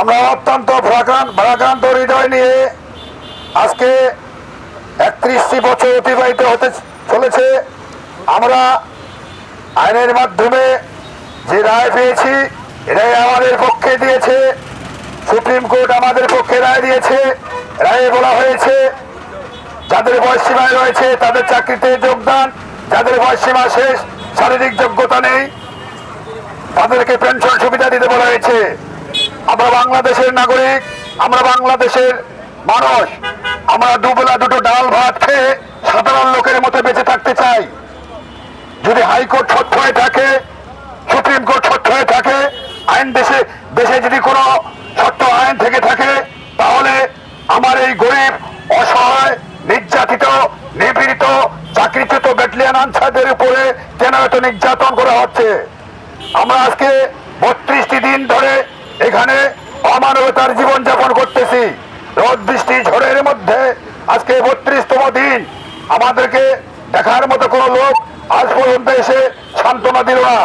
আমরা অত্যন্ত ভারাক্রান্ত হৃদয় নিয়ে আজকে একত্রিশটি বছর অতিবাহিত হতে চলেছে। আমরা আইনের মাধ্যমে যে রায় পেয়েছি, এটাই আমাদের পক্ষে দিয়েছে। সুপ্রিম কোর্ট আমাদের পক্ষে রায় দিয়েছে। রায়ে বলা হয়েছে, যাদের বয়স সীমায় রয়েছে তাদের চাকরিতে যোগদান, যাদের বয়স সীমা শেষ, শারীরিক যোগ্যতা নেই, তাদেরকে পেনশন সুবিধা দিতে বলা হয়েছে। আমরা বাংলাদেশের নাগরিক, আমরা বাংলাদেশের মানুষ, আমরা দুবেলা দুটো ডাল ভাত খেয়ে সাধারণ লোকের মতো বেঁচে থাকতে চাই। যদি হাইকোর্ট সত্য হয়ে থাকে, সুপ্রিম কোর্ট সত্য হয়ে থাকে, আইন দেশে দেশে যদি কোনো সত্য আইন থেকে থাকে, তাহলে আমার এই গরিব, অসহায়, নির্যাতিত, নিপীড়িত, চাকরিচ্যুত ব্যাটালিয়ান আনসারদের উপরে কেন এত নির্যাতন করা হচ্ছে? আমরা আজকে এখানে অমানবতার জীবন যাপন করতেছি। রোদ, বৃষ্টি, ঝড়ের মধ্যে আজকে বত্রিশতম দিন। আমাদেরকে দেখার মতো কোনো লোক আজ পর্যন্ত এসে সান্ত্বনা দিল না।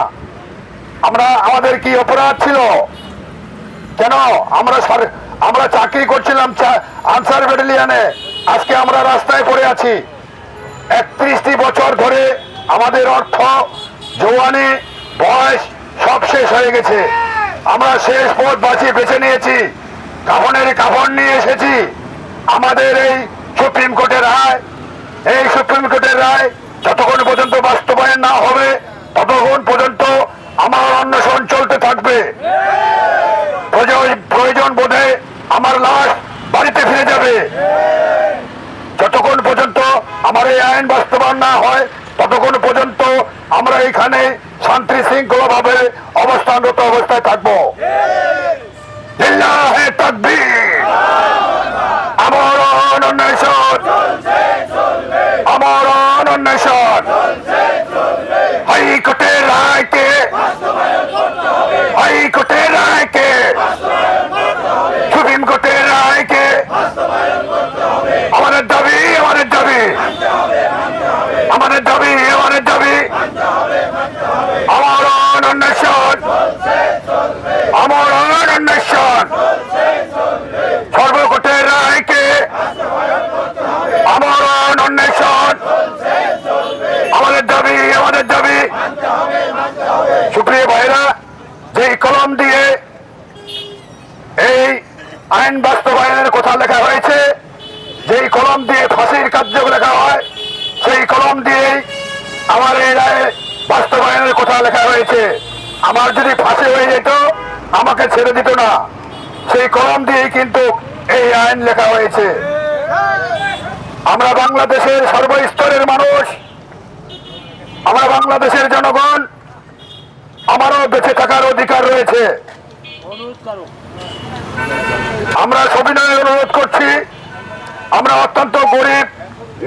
আমরা, আমাদের কি অপরাধ ছিল? কেন আমরা আমরা চাকরি করছিলাম আনসার ব্যাটালিয়ানে। আজকে আমরা রাস্তায় পড়ে আছি। একত্রিশটি বছর ধরে আমাদের অর্থ জোয়ানি বয়স সব শেষ হয়ে গেছে। আমরা শেষ পথ বাঁচিয়ে বেছে নিয়েছি। কাফনের কাফন নিয়ে এসেছি। আমাদের এই সুপ্রিম কোর্টের রায়, এই সুপ্রিম কোর্টের রায় যতক্ষণ পর্যন্ত বাস্তবায়ন না হবে, ততক্ষণ পর্যন্ত আমার অন্বেষণ চলতে থাকবে। প্রয়োজন- বোধে আমার লাশ বাড়িতে ফিরে যাবে। যতক্ষণ পর্যন্ত আমার এই আইন বাস্তবায়ন না হয়, ততক্ষণ পর্যন্ত আমরা এখানে শান্তি শৃঙ্খলা অবস্থানরত অবস্থায় থাকব। আমার অনন্বেষণ। আমার অনন্বেষণ। হাইকোর্টের রায়কে। হাইকোর্টের রায়কে। সুপ্রিম কোর্টের রায়কে আমাদের দাবি আমাদের দাবি আমাদের দাবি আমাদের দাবি আমার অন্বেষণ আমার অন্বেষণ সর্বকোটের রায়কে আমার অন্বেষণ আমাদের দাবি আমাদের দাবি। সুপ্রিয় ভাইরা যে কলম দিয়ে এই আইন বাস্তবায়নের কথা লেখা হয়েছে, যেই কলম দিয়ে ফাঁসির কার্য লেখা হয়, সেই কলম দিয়ে আমার এই রায়ে বাস্তবায়নের কথা লেখা হয়েছে আমার যদি ফাঁসি হয়ে যেত, আমাকে ছেড়ে দিত না। সেই কলম দিয়ে কিন্তু এই আইন লেখা হয়েছে। আমরা বাংলাদেশের সর্বস্তরের মানুষ। আমরা বাংলাদেশের জনগণ। আমারও বেঁচে থাকার অধিকার রয়েছে। আমরা সবিনয় অনুরোধ করছি, আমরা অত্যন্ত গরিব,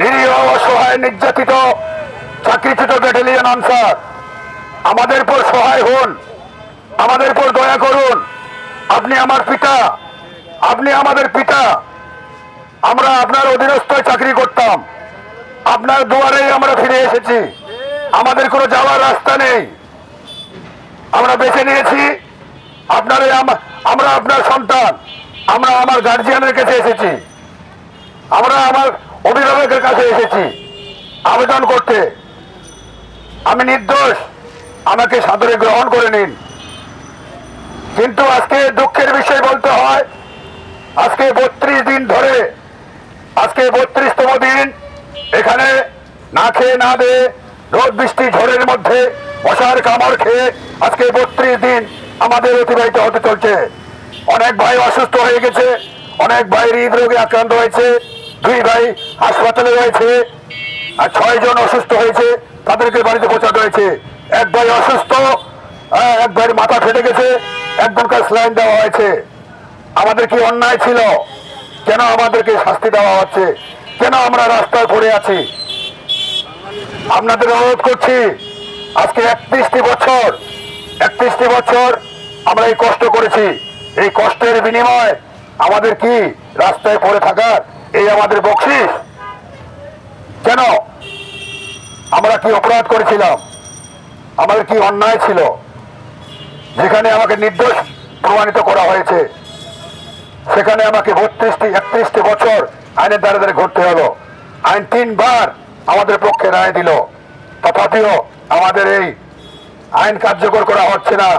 নিরীহ, অসহায়, নির্যাতিত চাকরিচ্যুত ব্যাটালিয়ন আনসার আমাদের পর সহায় হন। আমাদের পর দয়া করুন। আপনি আমার পিতা। আপনি আমাদের পিতা। আমরা আপনার অধীনস্থ চাকরি করতাম। আপনার দুয়ারেই আমরা ফিরে এসেছি। আমাদের কোনো যাওয়ার রাস্তা নেই। আমরা বেছে নিয়েছি আপনার আমরা আপনার সন্তান। আমরা আমার গার্জিয়ানের কাছে এসেছি। আমরা আমার অভিভাবকের কাছে এসেছি। আবেদন করতে। আমি নির্দোষ। আমাকে সাদরে গ্রহণ করে নিন। কিন্তু আজকে দুঃখের বিষয় বলতে হয়, আজকে বত্রিশ দিন ধরে, আজকে বত্রিশতম দিন, এখানে না খেয়ে না দে, রোদ বৃষ্টি ঝড়ের মধ্যে মশার কামড় খেয়ে আজকে বত্রিশ দিন আমাদের অতিবাহিত হতে চলছে। অনেক ভাই অসুস্থ হয়ে গেছে, অনেক ভাই হৃদরোগে আক্রান্ত হয়েছে, দুই ভাই হাসপাতালে রয়েছে, আর ছয় জন অসুস্থ হয়েছে। তাদেরকে বাড়িতে পৌঁছাতে হয়েছে। এক ভাই অসুস্থ এক ভাইয়ের মাথা ফেটে গেছে একজনকে স্লাইন দেওয়া হয়েছে। আমাদের কি অন্যায় ছিল? কেন আমাদেরকে শাস্তি দেওয়া হচ্ছে? কেন আমরা রাস্তায় পড়ে আছি? আপনাদের অনুরোধ করছি, আজকে একত্রিশটি বছর একত্রিশটি বছর আমরা এই কষ্ট করেছি। এই কষ্টের বিনিময় আমাদের কি রাস্তায় পড়ে থাকার এই আমাদের বকশিস কেন আমরা কি অপরাধ করেছিলাম? আমাদের কি অন্যায় ছিল? যেখানে আমাকে নির্দোষ প্রমাণিত করা হয়েছে, সেখানে আমাকে বত্রিশটি, একত্রিশটি বছর আইনের দ্বারা দ্বারা ঘুরতে হলো। আইন তিনবার আমাদের পক্ষে রায় দিল। তথাপিও আমাদের এই আইন কার্যকর করা হচ্ছে না।